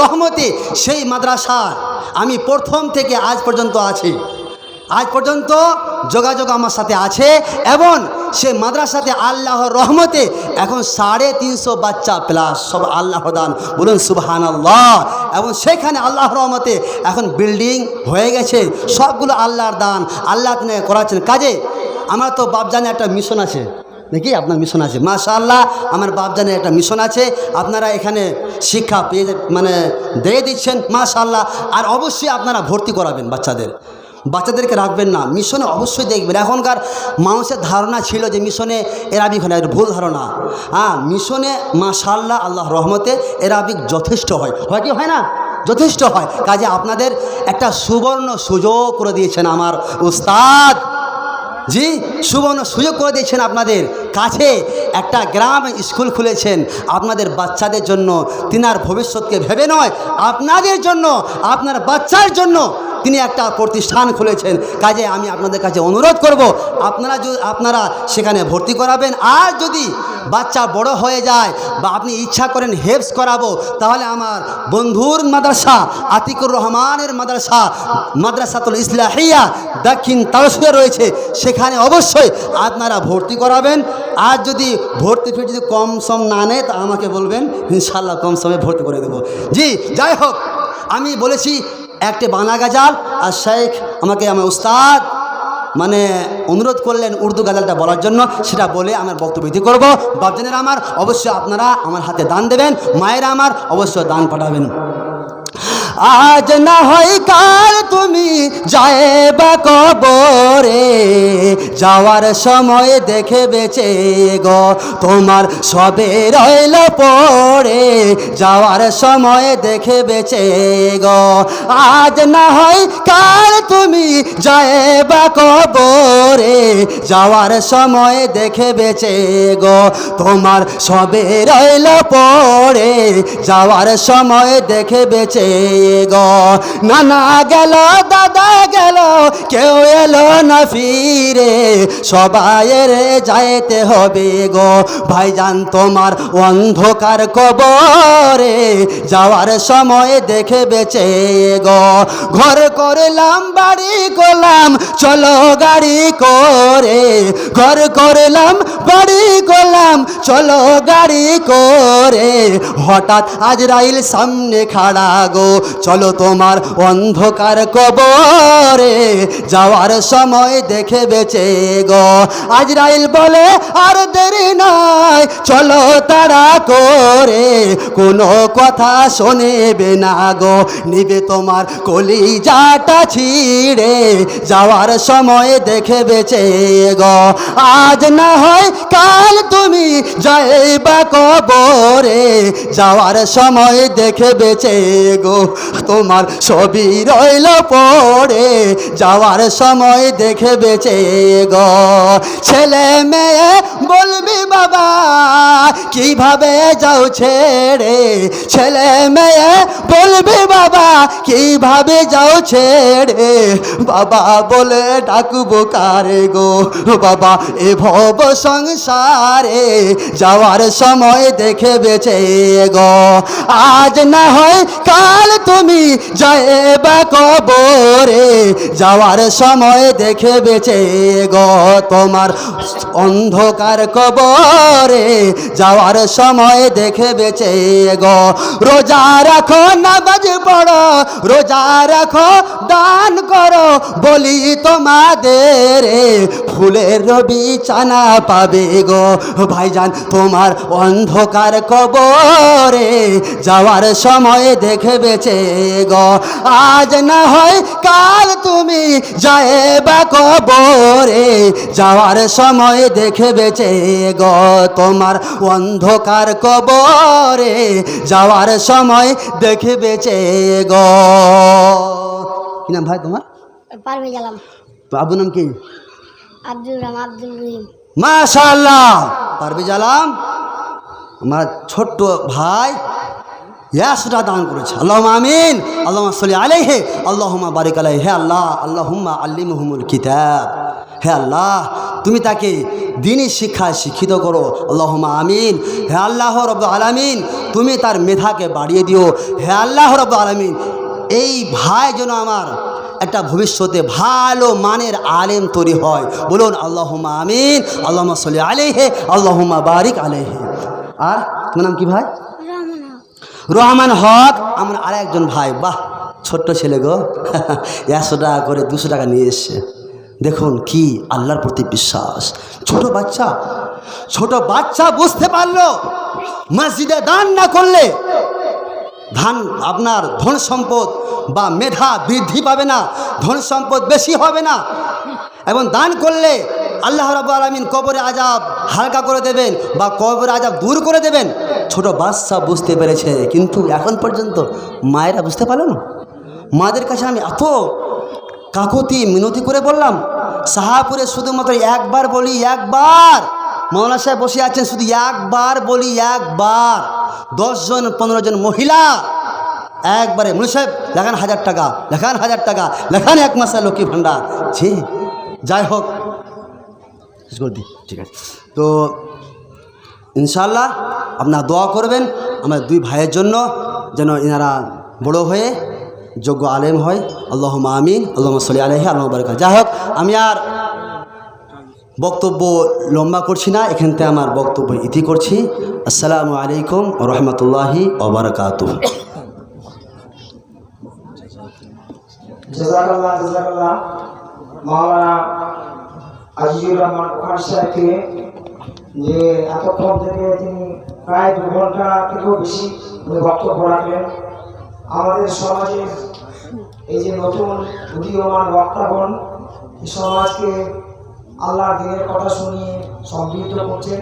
রহমতে সেই মাদ্রাসা আমি প্রথম থেকে আজ পর্যন্ত আছি। আজ পর্যন্ত যোগাযোগ আমার সাথে আছে এবং সে মাদ্রাসাতে আল্লাহর রহমতে এখন সাড়ে তিনশো বাচ্চা প্লাস সব আল্লাহ দান। বলুন সুবহান আল্লাহ এবং সেখানে আল্লাহ রহমতে এখন বিল্ডিং হয়ে গেছে। সবগুলো আল্লাহর দান, আল্লাহ তিনি করাচ্ছেন। কাজে, আমার তো বাপজানে একটা মিশন আছে। নাকি আপনার মিশন আছে? মাশাআল্লাহ, আমার বাপজানের একটা মিশন আছে। আপনারা এখানে শিক্ষা পেয়ে মানে দিয়ে দিচ্ছেন, মাশাআল্লাহ। আর অবশ্যই আপনারা ভর্তি করাবেন বাচ্চাদের। বাচ্চাদেরকে রাখবেন না। মিশনে অবশ্যই দেখবেন। এখনকার মানুষের ধারণা ছিল যে মিশনে এরাবিক হয় না। এটা ভুল ধারণা। হ্যাঁ মিশনে মাশাআল্লাহ আল্লাহ রহমতে এরাবিক যথেষ্ট হয়। হয় কি? হয় না? যথেষ্ট হয়। কাজে আপনাদের একটা সুবর্ণ সুযোগ করে দিয়েছেন আমার উস্তাদ। জি, সুবর্ণ সুযোগ করে দিয়েছেন আপনাদের। কাছে একটা গ্রাম স্কুল খুলেছেন। আপনাদের বাচ্চাদের জন্য, তিনার ভবিষ্যৎকে ভেবে নয়, আপনাদের জন্য, আপনার বাচ্চার জন্য তিনি একটা প্রতিষ্ঠান খুলেছেন। কাজে আমি আপনাদের কাছে অনুরোধ করব, আপনারা যদি, আপনারা সেখানে ভর্তি করাবেন। আর যদি বাচ্চা বড় হয়ে যায় বা আপনি ইচ্ছা করেন হেফস করাবো, তাহলে আমার বন্ধুর মাদ্রাসা, আতিকুর রহমানের মাদ্রাসা, মাদ্রাসাতুল ইসলাহিয়া দক্ষিণ তারসুরে রয়েছে, সেখানে অবশ্যই আপনারা ভর্তি করাবেন। আর যদি ভর্তি ফি যদি কম সম না নেয়, তা আমাকে বলবেন ইনশাল্লাহ কম সময়ে ভর্তি করে দেবো। জি, যাই হোক, আমি বলেছি, একটি বানা গাজাল, আর শেখ আমাকে আমার উস্তাদ মানে অনুরোধ করলেন উর্দু গাজালটা বলার জন্য, সেটা বলে আমার বক্তব্য ইতি করব। বাপজানের আমার, অবশ্যই আপনারা আমার হাতে দান দেবেন, মায়েরা আমার, অবশ্যই দান পাঠাবেন। আজ না হয় কাল তুমি যায় বা কবরে। যাওয়ার সময় দেখে বেঁচে গো, তোমার সবে রইল পড়ে যাওয়ার সময় দেখে বেঁচে গো, আজ না হয় কাল তুমি যায় বা কবরে। যাওয়ার সময় দেখে বেঁচে গো, তোমার সবে রইল পড়ে যাওয়ার সময় দেখে বেঁচে গো। নানা গেল, দাদা গেল, কেউ এলো না ফিরে। সবাইয়ের যাইতে হবে গো। ভাইজান, তোমার অন্ধকার কবরে যাওয়ার সময় দেখে বেঁচে গো। ঘর করলাম, বাড়ি করলাম, চলো গাড়ি করে। ঘর করলাম, বাড়ি করলাম, চলো গাড়ি করে। হঠাৎ আজরাইল সামনে খাড়া গো। চলো তোমার অন্ধকার কবরে যাওয়ার সময় দেখে বেঁচে গো। আজরাইল বলে আর দেরি নয় চলো তারা করে। কোনো কথা শোনেবে না গো, নিবে তোমার কলিজাটা ছিঁড়ে। যাওয়ার সময় দেখে বেঁচে গো। আজ না হয় কাল তুমি যাইবা কবরে, যাওয়ার সময় দেখে বেঁচে গো। তোমার ছবি রইল পড়ে, যাওয়ার সময় দেখে বেঁচে গ, ছেলে মেয়ে বলবি বাবা, কীভাবে যাও ছেড়ে? ছেলে মেয়ে বলবি বাবা, কীভাবে যাও ছেড়ে? বাবা বলে ডাকবো কারে গো? বাবা, এ ভব সংসারে যাওয়ার সময় দেখে বেঁচে গো। আজ না হয় কাল তুমি যাইবা কবরে, যাওয়ার সময় দেখে বেঁচে গো। তোমার অন্ধকার কবরে যাওয়ার সময় দেখে বেঁচে গো। রোজা রাখো নামাজ পড়ো রোজা রাখো, দান করো, বলি তোমাদের ফুলের রবি চানা পাবে গো। ভাইজান, তোমার অন্ধকার কবরে যাওয়ার সময় দেখে বেঁচে গো। আজ না হয় কাল তুমি যাইবা কবরে, যাওয়ার সময় দেখে বেঁচে গো। তোমার অন্ধকার কবরে যাওয়ার সময় দেখে বেঁচে গো। কি নাম ভাই তোমার? বাবু নাম কি? আব্দুল রাম আব্দুল রহিম। মাশাল্লাহ পারবি জালাম আমার ছোট্ট ভাই ইয়াসটা দান করেছে। আল্লাহ আমিন। আল্লাহ সাল্লি আলাইহে আল্লাহুম্মা বারিক আলাই হে আল্লাহ আল্লাহুম্মা আল্লিমহুমুল কিতাব। হে আল্লাহ তুমি তাকে দিনই শিক্ষায় শিক্ষিত করো। আল্লাহমা আমিন। হে আল্লাহ রব আলামিন তুমি তার মেধাকে বাড়িয়ে দিও। হে আল্লাহ রব আলামিন এই ভাই যেন আমার একটা ভবিষ্যতে ভালো মানের আলেম তৈরি হয়। বলুন আল্লাহুম্মা আমিন। আল্লাহুম্মা সাল্লি আলাইহে আল্লাহমা বারিক আলাইহে। আর তোমার নাম কি ভাই? রহমান হক। আমার আর একজন ভাই। বাহ ছোট্ট ছেলে গো। একশো টাকা করে দুশো টাকা নিয়ে এসছে। দেখুন কি আল্লাহর প্রতি বিশ্বাস। ছোট বাচ্চা ছোট বাচ্চা বুঝতে পারল, মসজিদে দান না করলে ধান আপনার ধন সম্পদ বা মেধা বৃদ্ধি পাবে না, ধন সম্পদ বেশি হবে না। এবং দান করলে আল্লাহ রাবু আলমিন কবরে আজাব হালকা করে দেবেন বা কবরে আজাব দূর করে দেবেন। ছোট বাচ্চা বুঝতে পেরেছে, কিন্তু এখন পর্যন্ত মায়েরা বুঝতে পারল না। মাদের কাছে আমি এত কাকতি মিনতি করে বললাম সাহাপুরে শুধুমাত্র একবার বলি একবার। মৌলানা সাহেব বসে আছেন, শুধু একবার বলি একবার। দশজন পনেরো জন মহিলা, একবারে। মুনি সাহেব, লেখান হাজার টাকা, লেখান হাজার টাকা, লেখান এক মাসে লক্ষ্মী ভাণ্ডার। ছি, যাই হোক ঠিক আছে। তো ইনশাল্লাহ আপনারা দোয়া করবেন, আমার দুই ভাইয়ের জন্য যেন এনারা বড় হয়ে যোগ্য আলেম হয়। আল্লাহ আমিন। আল্লাহ সাল্লি আলহি আল্লাহ যাই হোক আমি আর বক্তব্য লম্বা করছি না। এখান থেকে আমার বক্তব্য ইতি করছি। আসসালামু আলাইকুম রহমতুল্লাহি সাহেবকে যে এতক্ষণ থেকে তিনি প্রায় দু ঘণ্টা থেকেও বেশি বক্তব্য রাখলেন। আমাদের সমাজের এই যে নতুন উদীয়মান বক্তাগণ, এই সমাজকে আল্লাহ দিনের কথা শুনিয়ে সমৃদ্ধ করছেন।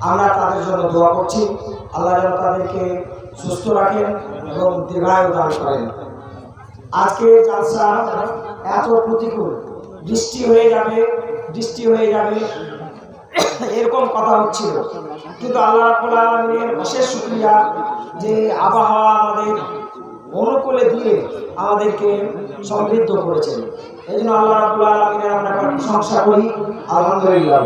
আমরা তাদের জন্য দোয়া করছি। আল্লাহ যেন তাদেরকে সুস্থ রাখেন এবং দীর্ঘায়ু দান করেন। আজকে জালসা এত প্রতিকূল। বৃষ্টি হয়ে যাবে, বৃষ্টি হয়ে যাবে। এরকম কথা হচ্ছিল। কিন্তু আল্লাহ আলামিনের বিশেষ শুক্রিয়া। যে আবহাওয়া আমাদের অনুকূলে দিয়ে আমাদেরকে সমৃদ্ধ করেছেন। এই জন্য আল্লাহ আলামিনের আমরা প্রশংসা করি। আলহামদুলিল্লাহ।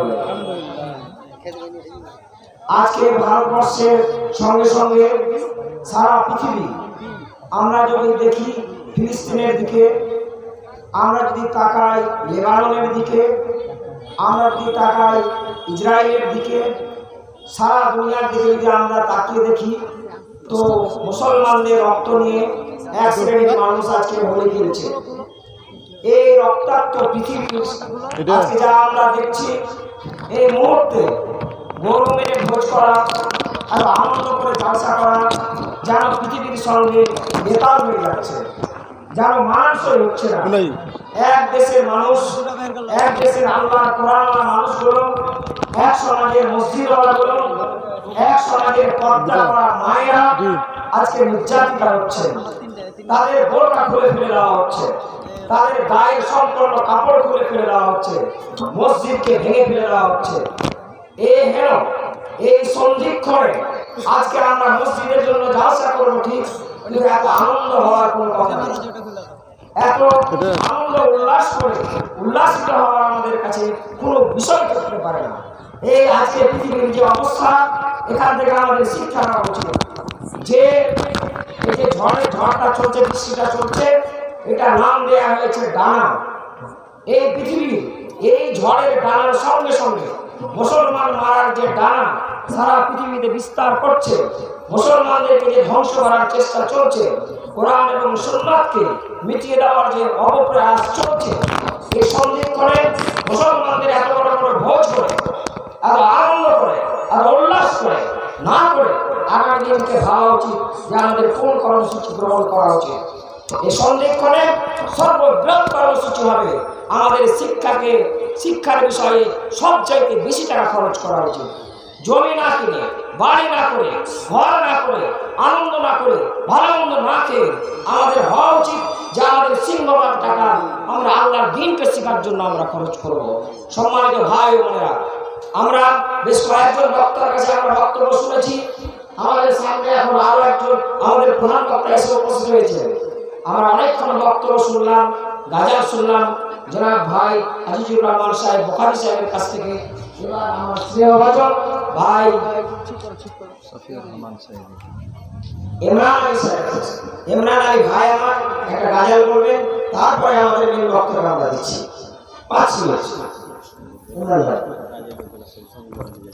আজকে ভারতবর্ষের সঙ্গে সঙ্গে সারা পৃথিবী, আমরা যদি দেখি ফিলিস্তিনের দিকে, আমরা যদি তাকাই লেবাননের দিকে, আমরা যদি তাকাই ইসরায়েলের দিকে, সারা দুনিয়ার দিকে যদি আমরা তাকিয়ে দেখি তো মুসলমানদের রক্ত নিয়ে এক শ্রেণির মানুষ আজকে হয়ে গিয়েছে এই রক্তাক্ত পৃথিবী আজকে যা আমরা দেখছি এই মুহূর্তে গরু মেরে ভোজ করা আর আনন্দ করে জালসা করা যেন পৃথিবীর সঙ্গে বেতাল হয়ে যাচ্ছে যেন মানানসই হচ্ছে না। এক দেশের মানুষ এক দেশের আল্লাহ কোরআন মানুষগুলো এক সমাজের মসজিদওয়ালাগুলো এক সমাজের পর্দা করা মায়েরা আজকে নির্যাতিতা হচ্ছে। তাদের বোরকা খুলে ফেলে দেওয়া হচ্ছে। তাদের গায়ের সম্পূর্ণ কাপড় খুলে ফেলে দেওয়া হচ্ছে। মসজিদকে ভেঙে ফেলে দেওয়া হচ্ছে। এই হেন এই সন্ধিক্ষণে আজকে আমরা মসজিদের জন্য যাওয়া করব ঠিক কিন্তু এত আনন্দ হওয়ার কোনো কথা নেই। এত আনন্দ উল্লাস করে উল্লাসিত হওয়ার আমাদের কাছে কোনো বিষয় থাকতে পারে না। এই আজকে পৃথিবীর যে অবস্থা এখান থেকে আমাদের শিক্ষা নেওয়া উচিত। যে এই যে ঝড়ে ঝড়টা চলছে, বৃষ্টিটা চলছে, এটা নাম দেয়া হয়েছে ডানা এই পৃথিবীর এই ঝড়ের ডানার সঙ্গে সঙ্গে মুসলমান মারার যে ডানা সারা পৃথিবীতে বিস্তার করছে। মুসলমানদেরকে যে ধ্বংস করার চেষ্টা চলছে, কোরআন এবং সুন্নাতকে মিটিয়ে দেওয়ার যে অপপ্রয়াস চলছে এই সন্ধিক্ষণে মুসলমানদের এত বড় বড় ভোজ করে আর আনন্দ করে, আর উল্লাস করে, না করে আগামী দিনকে ভাবা উচিত যে আমাদের কোন কর্মসূচি গ্রহণ করা উচিত। এই সন্ধিক্ষণে সর্ববৃহৎ কর্মসূচি হবে আমাদের শিক্ষাকে, শিক্ষার বিষয়ে সবচাইতে বেশি টাকা খরচ করা উচিত। জমি না কিনে, বাড়ি না করে, ঘর না করে, আনন্দ না করে ভালো মন্দ না খেয়ে আমাদের হওয়া উচিত যে আমাদের সিংহবাদ টাকা আমরা আল্লাহর দিনকে শেখার জন্য আমরা খরচ করব। সম্মানিত ভাই বোনেরা আমরা বেশ কয়েকজন বক্তার কাছে আমরা বক্তব্য শুনেছি। আমাদের সামনে এখন আরও একজন আমাদের প্রধান বক্তা এসে উপস্থিত হয়েছে। আমরা অনেকক্ষণ বক্তব্য শুনলাম গাজার শুনলাম। জনাব ভাই আজিজুর রহমান সাহেব বোখারি সাহেবের কাছ থেকে। এবার আমার স্নেহভাজন ভাই ইমরান আলী সাহেব। ইমরান আলী ভাই আমার একটা গাজাল করবেন তারপরে আমাদের মেন বক্তব্য আমরা দিচ্ছি। পাঁচ মিনিট। ইমরান ভাই। Oh.